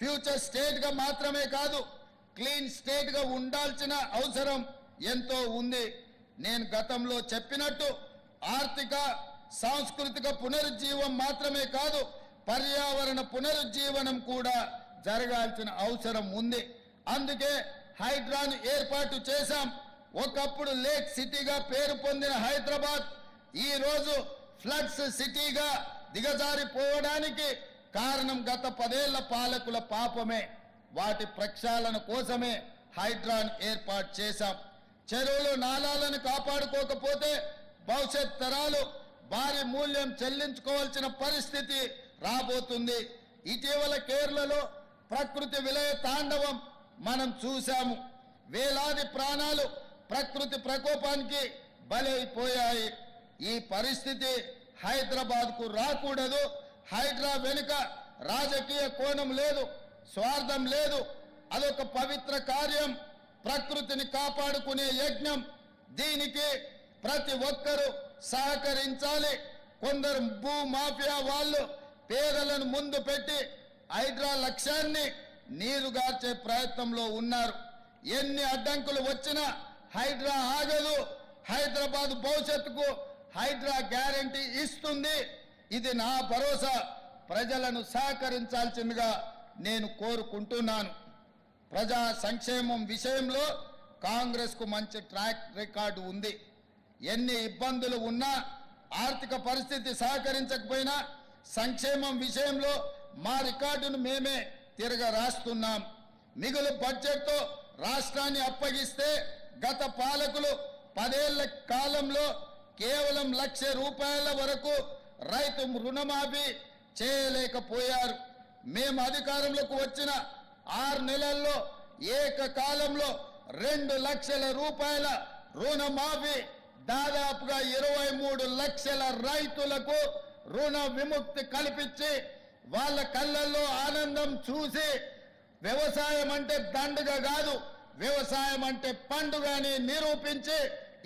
Future స్టేట్గా మాత్రమే కాదు clean స్టేట్గా ఉండాల్సిన అవసరం ఎంతో ఉంది. నేను గతంలో చెప్పినట్టు ఆర్థిక సాంస్కృతిక పునరుజ్జీవం మాత్రమే కాదు పర్యావరణ పునరుజ్జీవనం కూడా జరగాల్సిన అవసరం ఉంది. అందుకే హైడ్రాను ఏర్పాటు చేశాం. ఒకప్పుడు లేక్ సిటీగా పేరు పొందిన హైదరాబాద్ ఈరోజు ఫ్లడ్స్ సిటీగా దిగజారిపోవడానికి కారణం గత పదేళ్ళ పాలకుల పాపమే. వాటి ప్రక్షాళన కోసమే హైడ్రాన్ ఏర్పాటు చేశాం. చెరువులు నాలాలను కాపాడుకోకపోతే భవిష్యత్ తరాలు భారీ మూల్యం చెల్లించుకోవాల్సిన పరిస్థితి రాబోతుంది. ఇటీవల కేరళలో ప్రకృతి విలయ తాండవం మనం చూశాము. వేలాది ప్రాణాలు ప్రకృతి ప్రకోపానికి బలైపోయాయి. ఈ పరిస్థితి హైదరాబాద్కు రాకూడదు. హైడ్రా వెనుక రాజకీయ కోణం లేదు స్వార్థం లేదు. అదొక పవిత్ర కార్యం. ప్రకృతిని కాపాడుకునే యజ్ఞం. దీనికి ప్రతి ఒక్కరూ సహకరించాలి. కొందరు భూ మాఫియా వాళ్ళు పేదలను ముందు పెట్టి హైడ్రా లక్ష్యాన్ని నీరుగార్చే ప్రయత్నంలో ఉన్నారు. ఎన్ని అడ్డంకులు వచ్చినా హైడ్రా ఆగదు. హైదరాబాద్ భవిష్యత్తుకు హైడ్రా గ్యారంటీ ఇస్తుంది. ఇది నా భరోసా. ప్రజలను సహకరించాల్సిందిగా నేను కోరుకుంటున్నాను. ప్రజా సంక్షేమం విషయంలో కాంగ్రెస్కు మంచి ట్రాక్ రికార్డు ఉంది. ఎన్ని ఇబ్బందులు ఉన్నా ఆర్థిక పరిస్థితి సహకరించకపోయినా సంక్షేమం విషయంలో మా రికార్డును మేమే తిరగ రాస్తున్నాం మిగులు బడ్జెట్తో రాష్ట్రాన్ని అప్పగిస్తే గత పాలకులు పదేళ్ళ కాలంలో కేవలం లక్ష రూపాయల వరకు రైతు రుణమాఫీ చేయలేకపోయారు. మేము అధికారంలోకి వచ్చిన ఆరు నెలల్లో ఏకకాలంలో రెండు లక్షల రూపాయల రుణమాఫీ దాదాపుగా ఇరవై మూడు లక్షల రైతులకు రుణ విముక్తి కల్పించి వాళ్ళ కళ్ళల్లో ఆనందం చూసి వ్యవసాయం అంటే దండుగ కాదు వ్యవసాయం అంటే పండుగ అని నిరూపించి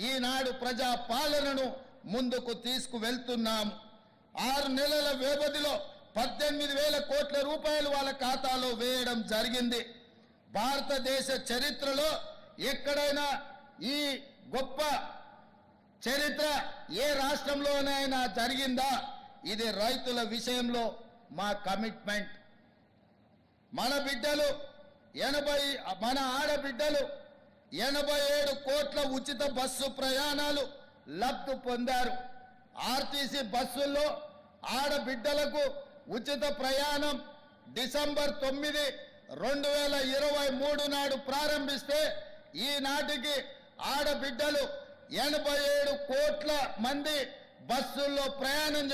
ఈనాడు ప్రజా పాలనను ముందుకు తీసుకువెళ్తున్నాము. ఆరు నెలల వ్యవధిలో పద్దెనిమిది వేల కోట్ల రూపాయలు వాళ్ళ ఖాతాలో వేయడం జరిగింది. భారతదేశ చరిత్రలో ఎక్కడైనా ఈ గొప్ప చరిత్ర ఏ రాష్ట్రంలోనైనా జరిగిందా? ఇది రైతుల విషయంలో మా కమిట్మెంట్. మన బిడ్డలు ఎనభై మన ఆడబిడ్డలు ఎనభై ఏడు కోట్ల ఉచిత బస్సు ప్రయాణాలు లబ్ధి పొందారు. ఆర్టీసీ బస్సుల్లో ఆడబిడ్డలకు ఉచిత ప్రయాణం డిసెంబర్ తొమ్మిది రెండు వేల ఇరవై మూడు నాడు ప్రారంభిస్తే ఈనాటికి ఆడబిడ్డలు ఎనభై ఏడు కోట్ల మంది బస్సుల్లో ప్రయాణం